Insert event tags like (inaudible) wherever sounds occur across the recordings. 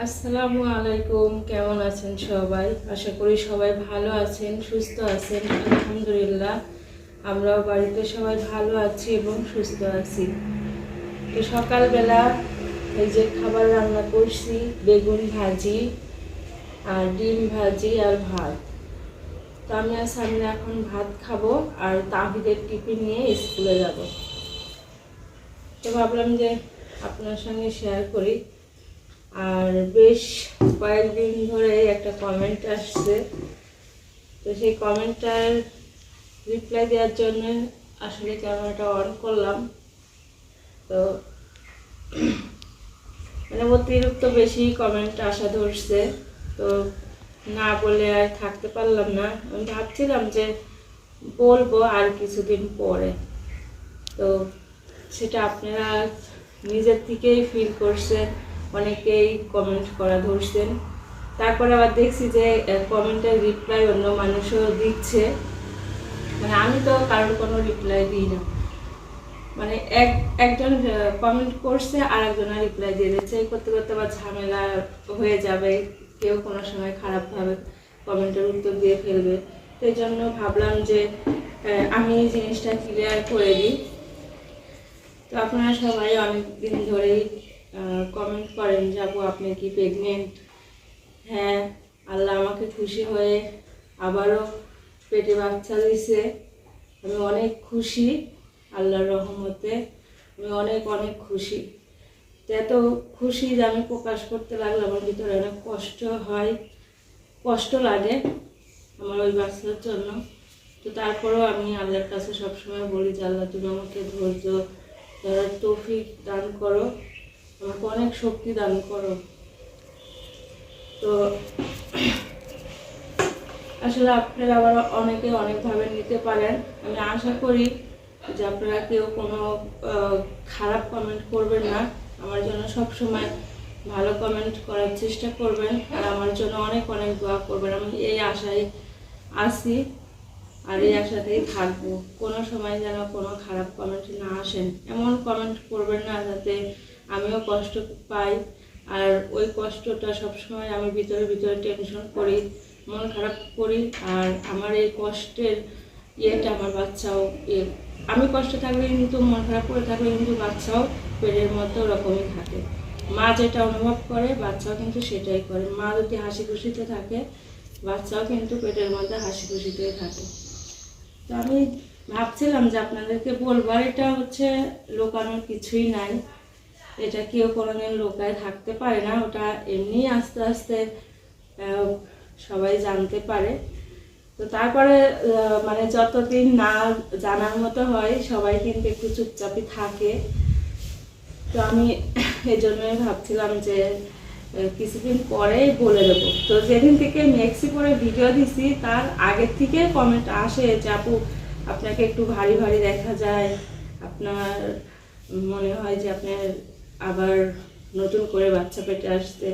আসসালামু আলাইকুম, কেমন আছেন সবাই? আশা করি সবাই ভালো আছেন, সুস্থ আছেন, আলহামদুলিল্লাহ। আমরাও বাড়িতে সবাই ভালো আছি এবং সুস্থ আছি। তো সকালবেলা এই যে খাবার রান্না করছি, বেগুন ভাজি আর ডিম ভাজি আর ভাত। তো আমি আর সামনে এখন ভাত খাব আর তাহিদের টিফিন নিয়ে স্কুলে যাব। তো ভাবলাম যে আপনার সঙ্গে শেয়ার করি। আর বেশ কয়েকদিন ধরে একটা কমেন্ট আসছে। তো সেই কমেন্টটার রিপ্লাই দেওয়ার জন্য আসলে ক্যামেরাটা অন করলাম। তো মানে অতিরিক্ত বেশি কমেন্ট আসা ধরছে। তো না বলে আর থাকতে পারলাম না। আমি ভাবছিলাম যে বলব আর কিছুদিন পরে। তো সেটা আপনারা নিজের থেকেই ফিল করছেন। অনেকেই কমেন্ট করা ধরছেন। তারপরে আবার দেখছি যে কমেন্টের রিপ্লাই অন্য মানুষও দিচ্ছে। মানে আমি তো কারোর কোনো রিপ্লাই দিই না। মানে এক, একজন কমেন্ট করছে আর একজনের রিপ্লাই দিয়ে দিচ্ছে। এই করতে করতে আবার ঝামেলা হয়ে যাবে। কেউ কোনো সময় খারাপভাবে কমেন্টের উত্তর দিয়ে ফেলবে। এই জন্য ভাবলাম যে আমি এই জিনিসটা ক্লিয়ার করে দিই। তো আপনারা সবাই অনেক দিন ধরেই কমেন্ট করেন যে, আপু, আপনি কি প্রেগনেন্ট হ্যাঁ আল্লাহ আমাকে খুশি হয়ে আবারও পেটে বাচ্চা দিছে আমি অনেক খুশি, আল্লাহর রহমতে। আমি অনেক অনেক খুশি। এত খুশি যে আমি প্রকাশ করতে লাগলে আমার ভিতরে অনেক কষ্ট হয়। কষ্ট লাগে আমার ওই বাচ্চার জন্য। তো তারপরেও আমি আল্লাহর কাছে সবসময় বলি যে, আল্লাহ, তুমি আমাকে ধৈর্য ধরার তৌফিক দান করো। আমাকে অনেক শক্তি দান করো। তো, আসলে আপনারা আবার অনেকে অনেকভাবে নিতে পারেন। আমি আশা করি যে আপনারা কেউ কোনো খারাপ কমেন্ট করবেন না। আমার জন্য সব সময় ভালো কমেন্ট করার চেষ্টা করবেন। আর আমার জন্য অনেক অনেক দোয়া করবেন। আমি এই আশায় আছি আর এই আশাতেই থাকব। কোনো সময় যেন কোনো খারাপ কমেন্ট না আসেন। এমন কমেন্ট করবেন না যাতে আমিও কষ্ট পাই। আর ওই কষ্টটা সবসময় আমি ভিতরে ভিতরে টেনশন করি, মন খারাপ করি। আর আমার এই কষ্টের ইয়েটা আমার বাচ্চাও ইয়ে আমি কষ্ট থাকলে কিন্তু, মন খারাপ করে থাকলে কিন্তু বাচ্চাও পেটের মতো ওরকমই থাকে। মা যেটা অনুভব করে, বাচ্চাও কিন্তু সেটাই করে। মা যদি হাসি খুশিতে থাকে, বাচ্চাও কিন্তু পেটের মধ্যে হাসি খুশিতেই থাকে। তো আমি ভাবছিলাম যে আপনাদেরকে বলব, আর এটা হচ্ছে, লোকানোর কিছুই নাই। এটা কেউ কোনোদিন লোকায় থাকতে পারে না, ওটা এমনি আস্তে আস্তে সবাই জানতে পারে। তো তারপরে মানে যতদিন না জানার মতো হয়, সবাই কিন্তু একটু চুপচাপই থাকে। তো আমি এই জন্যই ভাবছিলাম যে কিছুদিন পরেই বলে দেবো। তো যেদিন থেকে মেক্সি পরে ভিডিও দিছি, তার আগের থেকে কমেন্ট আসে যে, আপু, আপনাকে একটু ভারী ভারী দেখা যায়। আপনার মনে হয় যে, আপনার আবার নতুন করে বাচ্চা পেটে আসতে।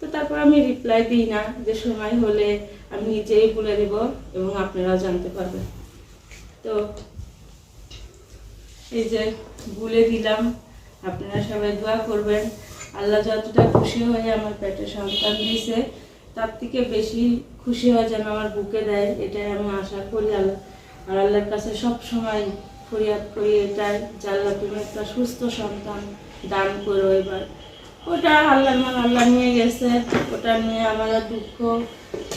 তো তারপর আমি রিপ্লাই দিই না যে সময় হলে আমি নিজেই বলে দেব এবং আপনারাও জানতে পারবেন। তো এই যে বলে দিলাম, আপনারা সবাই দোয়া করবেন। আল্লাহ যতটা খুশি হয়ে আমার পেটে সন্তান দিয়েছে, তার থেকে বেশি খুশি হয় যেন আমার বুকে দেয়, এটাই আমি আশা করি। আল্লাহ, আর আল্লাহর কাছে সব সময় ফরিয়াদ করি, এটাই যে আল্লাহ তুমি একটা সুস্থ সন্তান। দান করো এবার। ওটা আল্লাহর মান আল্লাহ নিয়ে গেছে। ওটা নিয়ে আমার দুঃখ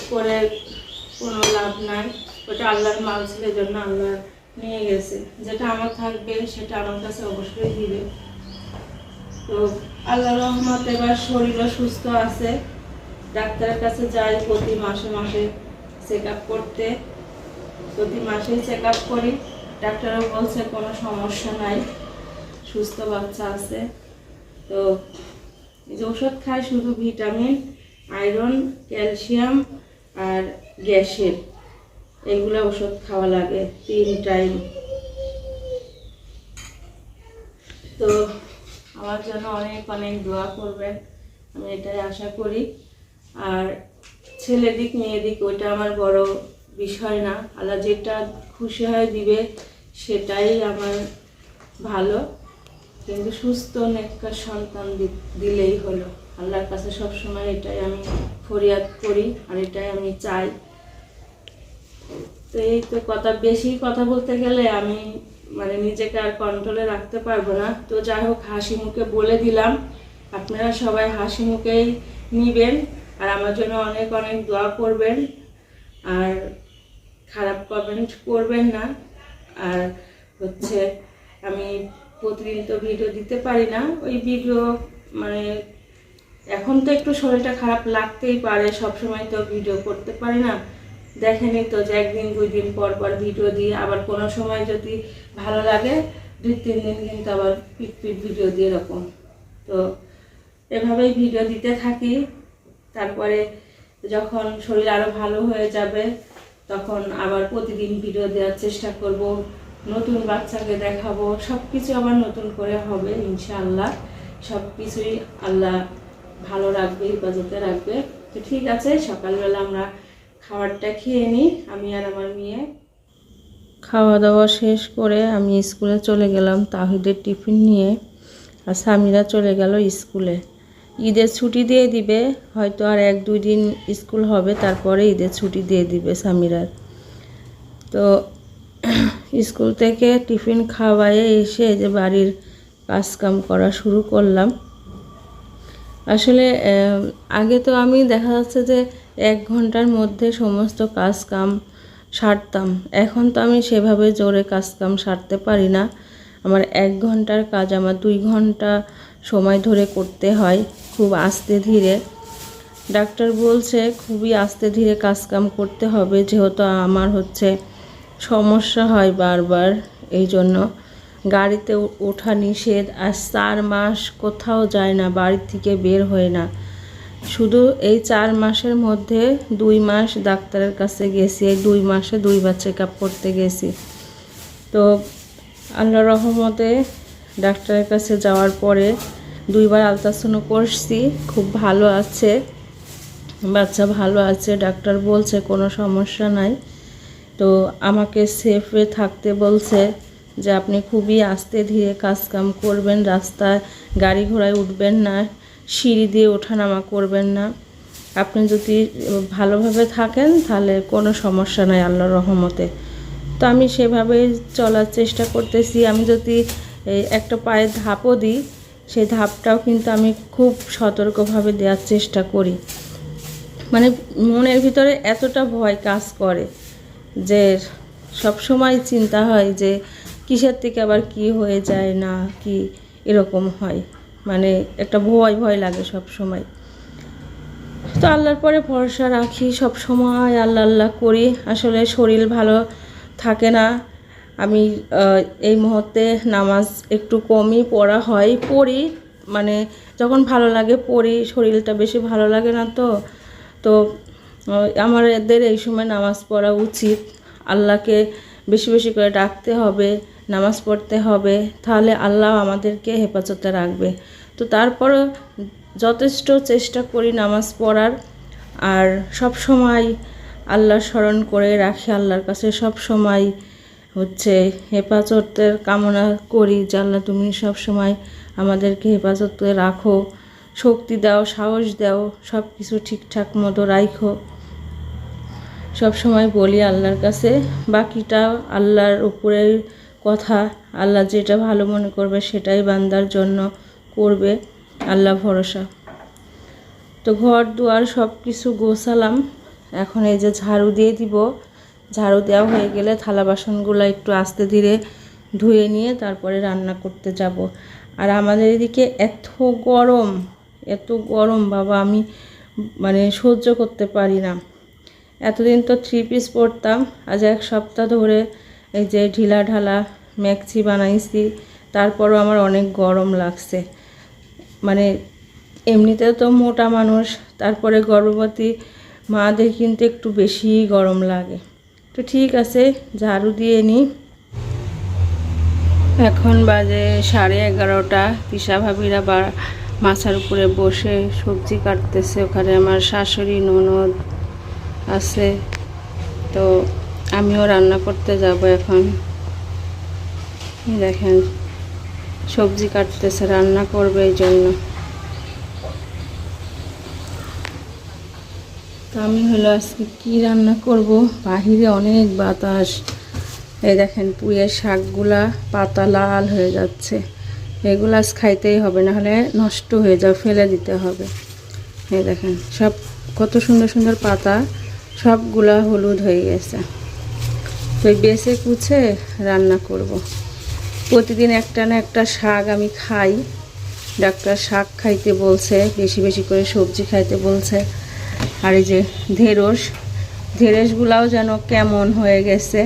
করে কোনো লাভ নাই। ওটা আল্লাহর মাল ছিল জন্য আল্লাহ নিয়ে গেছে। যেটা আমার থাকবে, সেটা আমার কাছে অবশ্যই দিবে। তো আল্লাহ রহমত এবার শরীরও সুস্থ আছে। ডাক্তারের কাছে যাই প্রতি মাসে মাসে চেক আপ করতে। প্রতি মাসেই চেক আপ করি। ডাক্তারও বলছে কোনো সমস্যা নাই। সুস্থ বাচ্চা আছে। তো এই যে ওষুধ খাই শুধু ভিটামিন, আয়রন, ক্যালসিয়াম আর গ্যাসের। এগুলো ওষুধ খাওয়া লাগে তিন টাইম। তো আমার জন্য অনেক অনেক দোয়া করবেন, আমি এটাই আশা করি। আর ছেলে দিক মেয়ে দিক, ওইটা আমার বড় বিষয় না। আল্লাহ যেটা খুশি হয় দিবে, সেটাই আমার ভালো। কিন্তু সুস্থ নেককার সন্তান দিলেই হলো। আল্লাহর কাছে সবসময় এটাই আমি ফরিয়াদ করি আর এটাই আমি চাই। তো এই তো কথা, বেশি কথা বলতে গেলে আমি মানে নিজেকে আর কন্ট্রোলে রাখতে পারব না। তো যাই হোক, হাসি মুখে বলে দিলাম। আপনারা সবাই হাসি মুখেই নিবেন আর আমার জন্য অনেক অনেক দোয়া করবেন। আর খারাপ কমেন্ট করবেন না। আর হচ্ছে আমি প্রতিদিন তো ভিডিও দিতে পারি না। ওই ভিডিও মানে এখন তো একটু শরীরটা খারাপ লাগতেই পারে সব সময় তো ভিডিও করতে পারি না। দেখেনি তো যে একদিন, দুই দিন পর পর ভিডিও দিই আবার কোনো সময় যদি ভালো লাগে, দুই, তিন দিন কিন্তু আবার পিট পিট ভিডিও দিয়ে এরকম। তো এভাবেই ভিডিও দিতে থাকি। তারপরে যখন শরীর আরও ভালো হয়ে যাবে, তখন আবার প্রতিদিন ভিডিও দেওয়ার চেষ্টা করব। নতুন বাচ্চাকে দেখাবো সব কিছু আবার নতুন করে হবে, ইনশাআল্লাহ। সব কিছুই আল্লাহ ভালো রাখবে, হেফাজতে রাখবে। তো ঠিক আছে, সকালবেলা আমরা খাবারটা খেয়ে নিই, আমি আর আমার মেয়ে। খাওয়া দাওয়া শেষ করে আমি স্কুলে চলে গেলাম তাহিদের টিফিন নিয়ে, আর স্বামীরা চলে গেল স্কুলে। ঈদের ছুটি দিয়ে দিবে, হয়তো আর এক দুই দিন স্কুল হবে, তারপরে ঈদের ছুটি দিয়ে দিবে স্বামীরার তো স্কুল থেকে টিফিন খাওয়ায়ে এসে যে বাড়ির কাজকাম করা শুরু করলাম। আসলে আগে তো আমি দেখা যাচ্ছে যে এক ঘণ্টার মধ্যে সমস্ত কাজ কাম সারতাম। এখন তো আমি সেভাবে জোরে কাজ কাম সারতে পারি না। আমার এক ঘণ্টার কাজ, আমার দুই ঘণ্টা সময় ধরে করতে হয় খুব আস্তে ধীরে। ডাক্তার বলছে, খুবই আস্তে ধীরে কাজ কাম করতে হবে, যেহেতু আমার হচ্ছে সমস্যা হয় বারবার। এই জন্য গাড়িতে ওঠা নিষেধ। আর চার মাস কোথাও যায় না, বাড়ির থেকে বের হয় না। শুধু এই চার মাসের মধ্যে দুই মাস ডাক্তারের কাছে গেছি, এই দুই মাসে দুইবার চেক আপ করতে গেছি। তো আল্লাহ রহমতে ডাক্তারের কাছে যাওয়ার পরে দুইবার আলট্রাসাউন্ড করছি, খুব ভালো আছে। বাচ্চা ভালো আছে, ডাক্তার বলছে কোনো সমস্যা নাই। তো আমাকে সেফে থাকতে বলছে যে আপনি খুবই আস্তে ধীরে কাজকাম করবেন, রাস্তায় গাড়ি ঘোড়ায় উঠবেন না, সিঁড়ি দিয়ে ওঠানামা করবেন না। আপনি যদি ভালোভাবে থাকেন তাহলে কোনো সমস্যা নাই আল্লাহর রহমতে। তো আমি সেভাবেই চলার চেষ্টা করতেছি। আমি যদি একটা পায়ে ধাপও দিই, সেই ধাপটাও কিন্তু আমি খুব সতর্কভাবে দেওয়ার চেষ্টা করি। মানে মনের ভিতরে এতটা ভয় কাজ করে যে সব সময় চিন্তা হয় যে কিসের থেকে আবার কি হয়ে যায় না, কি এরকম হয়। মানে একটা ভয় ভয় লাগে সব সময়। তো আল্লাহর পরে ভরসা রাখি সব সময়, আল্লাহ আল্লাহ করি। আসলে শরীর ভালো থাকে না। আমি এই মুহূর্তে নামাজ একটু কমই পড়া হয়, পড়ি। মানে যখন ভালো লাগে পড়ি, শরীরটা বেশি ভালো লাগে না তো। তো আমাদের এই সময় নামাজ পড়া উচিত। আল্লাহকে বেশি বেশি করে ডাকতে হবে, নামাজ পড়তে হবে, তাহলে আল্লাহ আমাদেরকে হেফাজতে রাখবে। তো তারপরও যথেষ্ট চেষ্টা করি নামাজ পড়ার, আর সব সময় আল্লাহ স্মরণ করে রাখি, আল্লাহর কাছে সব সময় হচ্ছে হেফাজতের কামনা করি যে আল্লাহ তুমি সব সময় আমাদেরকে হেফাজতে রাখো, শক্তি দাও, সাহস দাও সব কিছু ঠিকঠাক মতো রাখো সব সময় বলি আল্লাহর কাছে। বাকিটা আল্লাহর উপরের কথা, আল্লাহ যেটা ভালো মনে করবে সেটাই বান্দার জন্য করবে, আল্লাহ ভরসা। তো ঘর, দুয়ার সব কিছু গোছালাম। এখন এই যে ঝাড়ু দিয়ে দিব। ঝাড়ু দেওয়া হয়ে গেলে থালা বাসনগুলো একটু আস্তে ধীরে ধুয়ে নিয়ে তারপরে রান্না করতে যাব। আর আমাদের এদিকে এত গরম এত গরম, বাবা, আমি মানে সহ্য করতে পারি না। এতদিন তো থ্রি পিস পরতাম, আজ এক সপ্তাহ ধরে এই যে ঢিলা ঢালা ম্যাক্সি বানাইছি, তারপরও আমার অনেক গরম লাগছে। মানে এমনিতে তো মোটা মানুষ, তারপরে গর্ভবতী মাদের কিন্তু একটু বেশিই গরম লাগে। তো ঠিক আছে, ঝাড়ু দিয়ে নিই এখন বাজে সাড়ে এগারোটা পিসা ভাবিরা বা মাছার উপরে বসে সবজি কাটতেছে, ওখানে আমার শাশুড়ি, ননদ আছে। তো আমিও রান্না করতে যাব এখন। দেখেন, সবজি কাটতেছে, রান্না করবে এই জন্য। তো আমি হলো আজকে কি রান্না করব? বাহিরে অনেক বাতাস। এই দেখেন পুঁয়ের শাকগুলা পাতা লাল হয়ে যাচ্ছে। এগুলো আজ খাইতেই হবে না হলে নষ্ট হয়ে যাবে, ফেলে দিতে হবে। এই দেখেন, সব কত সুন্দর সুন্দর পাতা সবগুলা হলুদ হয়ে গেছে। তো বেছে কুচে রান্না করব। প্রতিদিন একটা না একটা শাক আমি খাই। ডাক্তার শাক খাইতে বলছে, বেশি বেশি করে সবজি খাইতে বলছে। আর এই যে ঢেঁড়স, ঢেঁড়সগুলাও যেন কেমন হয়ে গেছে।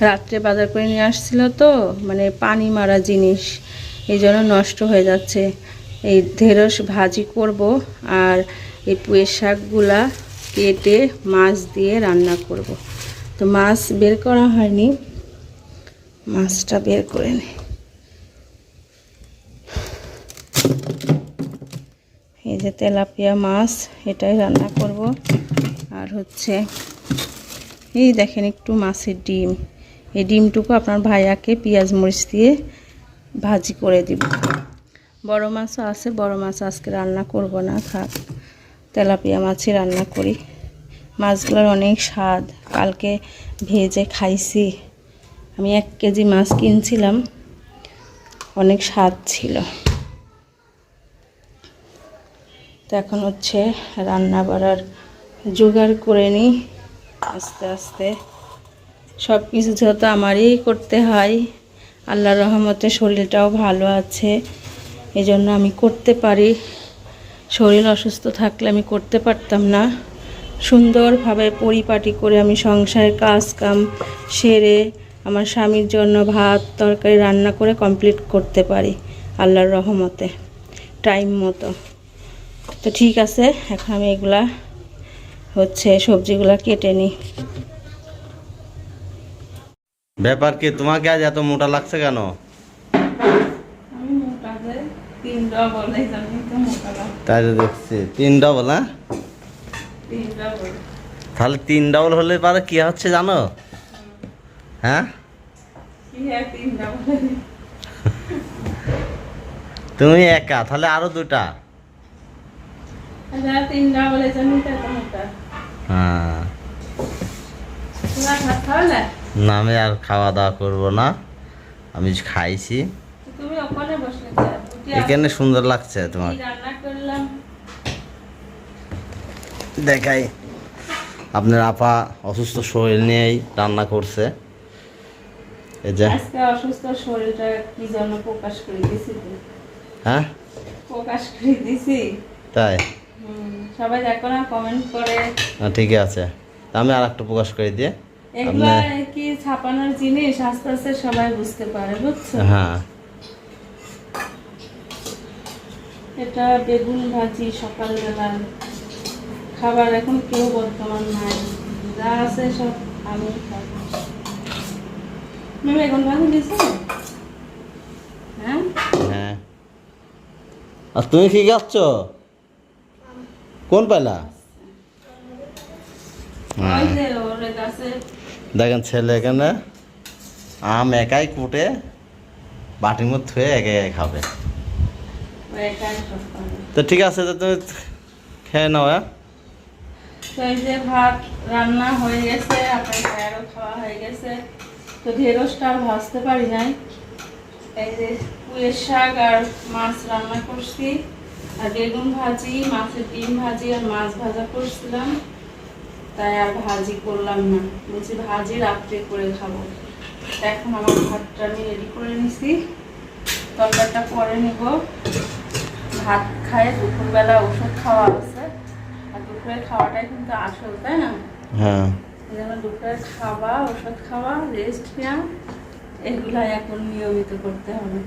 রাত্রে বাজার করে নিয়ে আসছিল তো মানে পানি মারা জিনিস, এই জন্য নষ্ট হয়ে যাচ্ছে। এই ঢেঁড়স ভাজি করব আর এই পুয়ের শাকগুলা কেটে মাছ দিয়ে রান্না করব। তো মাছ বের করা হয়নি। মাছটা বের করে নিই এই যে তেলাপিয়া মাছ, এটাই রান্না করব। আর হচ্ছে, এই দেখেন একটু মাছের ডিম। এই ডিমটুকু আপনার ভাইয়াকে পেঁয়াজ মরিচ দিয়ে ভাজি করে দিব। বড় মাছও আছে, বড় মাছ আজকে রান্না করব না থাক তেলাপিয়া মাছই রান্না করি। মাছগুলোর অনেক স্বাদ। কালকে ভেজে খাইছি। আমি এক কেজি মাছ কিনছিলাম। অনেক স্বাদ ছিল। তো এখন হচ্ছে রান্না বাড়ার জোগাড় করে নিই। আস্তে আস্তে। সব কিছু যেহেতু আমারই করতে হয়, আল্লাহর রহমতে শরীরটাও ভালো আছে এই জন্য আমি করতে পারি। শরীর অসুস্থ থাকলে আমি করতে পারতাম না। সুন্দরভাবে পরিপাটি করে আমি সংসারের কাজ কাম সেরে আমার স্বামীর জন্য ভাত তরকারি রান্না করে কমপ্লিট করতে পারি আল্লাহর রহমতে টাইম মতো। তো ঠিক আছে এখন আমি এগুলা হচ্ছে সবজিগুলা কেটে নিই। ব্যাপার কি তোমাকে আজ এত মোটা লাগছে কেন? তাই তো দেখছি। তিন ডবল হ্যাঁ? তাহলে তিন ডবল হলে পারে কি হচ্ছে জানো? হ্যাঁ? (laughs) তুমি একা তাহলে আরও দুটা। আচ্ছা হ্যাঁ। না? আমি আর খাওয়া দাওয়া করব না। আমি খাইছি। তুমি ওখানে বসলে। এখানে সুন্দর লাগছে তোমার। দেখাই। আপনার আপা অসুস্থ শরীর নিয়েই রান্না করছে। এই যে। আজকে অসুস্থ শরীরটা কি জন্য প্রকাশ করে দিছি হ্যাঁ? প্রকাশ করে দিছি তাই? সবাই দেখো না কমেন্ট করে। না, ঠিকই আছে। তা আমি আর একটু প্রকাশ করে দিয়ে এগুলা কি ছাপানোর জিনিস? আস্তে আস্তে সবাই বুঝতে পারে বুঝছ? হ্যাঁ। এটা বেগুন ভাজি সকালবেলা। খাবার এখন কেউ বর্তমান নাই। যা আছে সব আমি তুমি বেগুন ভাজি হ্যাঁ? হ্যাঁ। আর তুমি কি খাচ্ছ? কোন পাইলা হ্যাঁ। দেখেন ছেলে এখানে আম একাই কুটে বাটির মধ্যে থুয়ে একে একে খাবে। তো ঠিক আছে, তো তুমি খেয়ে নাও হ্যাঁ? তো এই যে ভাত রান্না হয়ে গেছে আপনার ভাইয়ারও খাওয়া হয়ে গেছে। তো ঢেঁড়সটা আর ভাজতে পারি নাই। এই যে পুয়ের শাক আর মাছ রান্না করছি, আর বেগুন ভাজি, মাছের ডিম ভাজি আর মাছ ভাজা করছিলাম। তাই আর ভাজি করলাম না। বলছি ভাজি রাত্রে করে খাব। এখন আমার ভাতটা আমি রেডি করে নিছি। তরকারিটা পরে নেব। ভাত খায় দুপুরবেলা ওষুধ খাওয়া আছে। আর দুপুরের খাওয়াটাই কিন্তু আসল তাই না? হ্যাঁ। দুপুরের খাওয়া ওষুধ খাওয়া রেস্ট নেওয়া এগুলাই এখন নিয়মিত করতে হবে।